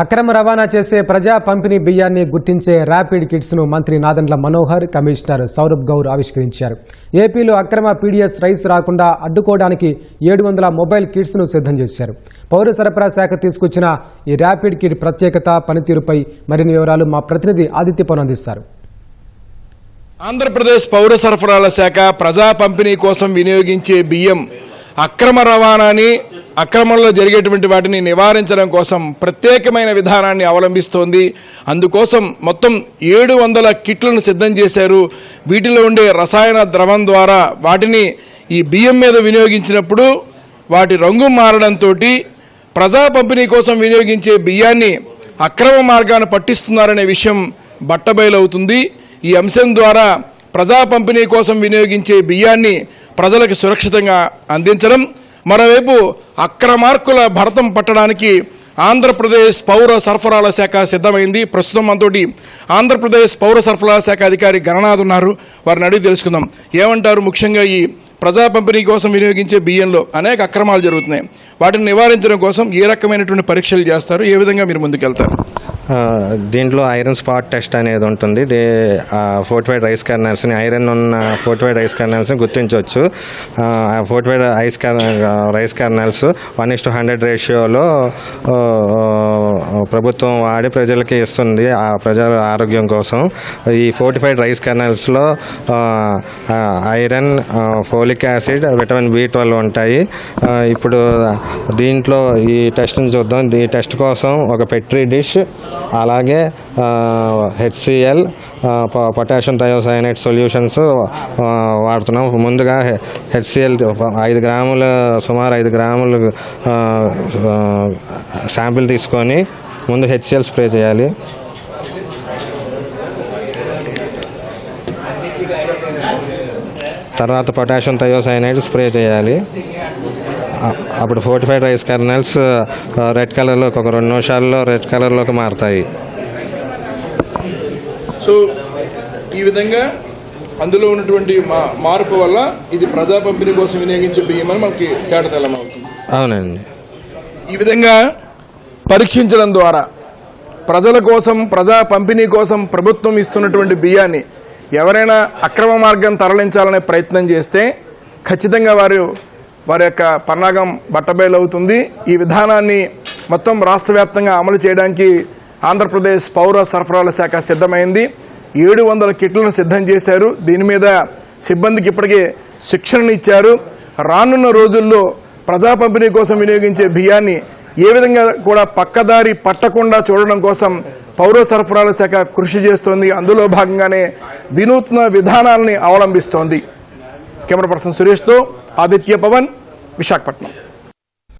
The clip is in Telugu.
అక్రమ రవాణా చేసే ప్రజా పంపిణీ బియ్యాన్ని గుర్తించే ర్యాపిడ్ కిట్స్ను మంత్రి నాదెండ్ల మనోహర్ కమిషనర్ సౌరభ్ గౌర్ ఆవిష్కరించారు. ఏపీలో అక్రమ పీడీఎస్ రైస్ రాకుండా అడ్డుకోవడానికి ఏడు వందల మొబైల్ కిట్స్ను సిద్ధం చేశారు. పౌర సరఫరా శాఖ తీసుకొచ్చిన ఈ ర్యాపిడ్ కిట్ ప్రత్యేకత పనితీరుపై మరిన్ని వివరాలు మా ప్రతినిధి ఆదిత్య పవన్ అందిస్తారు. ఆంధ్రప్రదేశ్ పౌర సరఫరాల శాఖ ప్రజా పంపిణీ కోసం వినియోగించే బియ్యం అక్రమ రవాణాని అక్రమంలో జరిగేటువంటి వాటిని నివారించడం కోసం ప్రత్యేకమైన విధానాన్ని అవలంబిస్తోంది. అందుకోసం మొత్తం ఏడు వందల కిట్లను సిద్ధం చేశారు. వీటిలో ఉండే రసాయన ద్రవం ద్వారా వాటిని ఈ బియ్యం మీద వినియోగించినప్పుడు వాటి రంగు మారడంతో ప్రజా పంపిణీ కోసం వినియోగించే బియ్యాన్ని అక్రమ మార్గాన పట్టిస్తున్నారనే విషయం బట్టబయలవుతుంది. ఈ అంశం ద్వారా ప్రజా పంపిణీ కోసం వినియోగించే బియ్యాన్ని ప్రజలకు సురక్షితంగా అందించడం మరోవైపు అక్రమార్కుల భరతం పట్టడానికి ఆంధ్రప్రదేశ్ పౌర సరఫరాల శాఖ సిద్ధమైంది. ప్రస్తుతం మనతోటి ఆంధ్రప్రదేశ్ పౌర సరఫరాల శాఖ అధికారి గణనాథ్ ఉన్నారు. వారిని అడిగి తెలుసుకుందాం. ఏమంటారు? ముఖ్యంగా ఈ ప్రజా పంపిణీ కోసం వినియోగించే బియ్యంలో అనేక అక్రమాలు జరుగుతున్నాయి. వాటిని నివారించడం కోసం ఏ రకమైనటువంటి పరీక్షలు చేస్తారు? ఏ విధంగా మీరు ముందుకెళ్తారు? దీంట్లో ఐరన్ స్పాట్ టెస్ట్ అనేది ఉంటుంది. దే ఫోర్టిఫైడ్ రైస్ కర్నల్స్ని ఐరన్ ఉన్న ఫోర్టిఫైడ్ రైస్ కర్నల్స్ని గుర్తించవచ్చు ఆ ఫోర్టిఫైడ్ ఐస్ కర్ rice kernels one is to hundred రేషియోలో ప్రభుత్వం వాడి ప్రజలకి ఇస్తుంది ఆ ప్రజల ఆరోగ్యం కోసం. ఈ fortified rice కర్నల్స్లో iron folic acid vitamin B twelve ఉంటాయి. ఇప్పుడు దీంట్లో ఈ టెస్ట్ని చూద్దాం. ఈ టెస్ట్ కోసం ఒక పెట్రీ డిష్ అలాగే హెచ్సిఎల్ పొటాషియం థయోసైనైడ్ సొల్యూషన్స్ వాడుతున్నాం. ముందుగా హెచ్సిఎల్ ఐదు గ్రాముల సుమారు ఐదు గ్రాములు శాంపిల్ తీసుకొని ముందు హెచ్సిఎల్ స్ప్రే చేయాలి. తర్వాత పొటాషియం థయోసైనైడ్ స్ప్రే చేయాలి. అప్పుడు ఫోర్టిఫైడ్ రైస్ కర్నల్స్ రెడ్ కలర్లోకి ఒక రెండు నిమిషాల్లో రెడ్ కలర్లోకి మారుతాయి. సో ఈ విధంగా అందులో ఉన్నటువంటి మార్పు వల్ల ఇది ప్రజా పంపిణీ కోసం వినియోగించే బియ్యం అని మనకి తేటతెల్లం అవుతుంది. అవునండి. ఈ విధంగా పరీక్షించడం ద్వారా ప్రజల కోసం ప్రజా పంపిణీ కోసం ప్రభుత్వం ఇస్తున్నటువంటి బియ్యాన్ని ఎవరైనా అక్రమ మార్గం తరలించాలనే ప్రయత్నం చేస్తే ఖచ్చితంగా వారు వారి యొక్క పన్నాగం బట్టబయలవుతుంది. ఈ విధానాన్ని మొత్తం రాష్ట్ర వ్యాప్తంగా అమలు చేయడానికి ఆంధ్రప్రదేశ్ పౌర సరఫరాల శాఖ సిద్ధమైంది. ఏడు వందల కిట్లను సిద్ధం చేశారు. దీని మీద సిబ్బందికి ఇప్పటికే శిక్షణను ఇచ్చారు. రానున్న రోజుల్లో ప్రజా పంపిణీ కోసం వినియోగించే బియ్యాన్ని ఏ విధంగా కూడా పక్కదారి పట్టకుండా చూడడం కోసం పౌర సరఫరాల శాఖ కృషి చేస్తోంది. అందులో భాగంగానే వినూత్న విధానాలని అవలంబిస్తోంది. Camera person సురేష్తో Aditya Pavan Bir şark partner.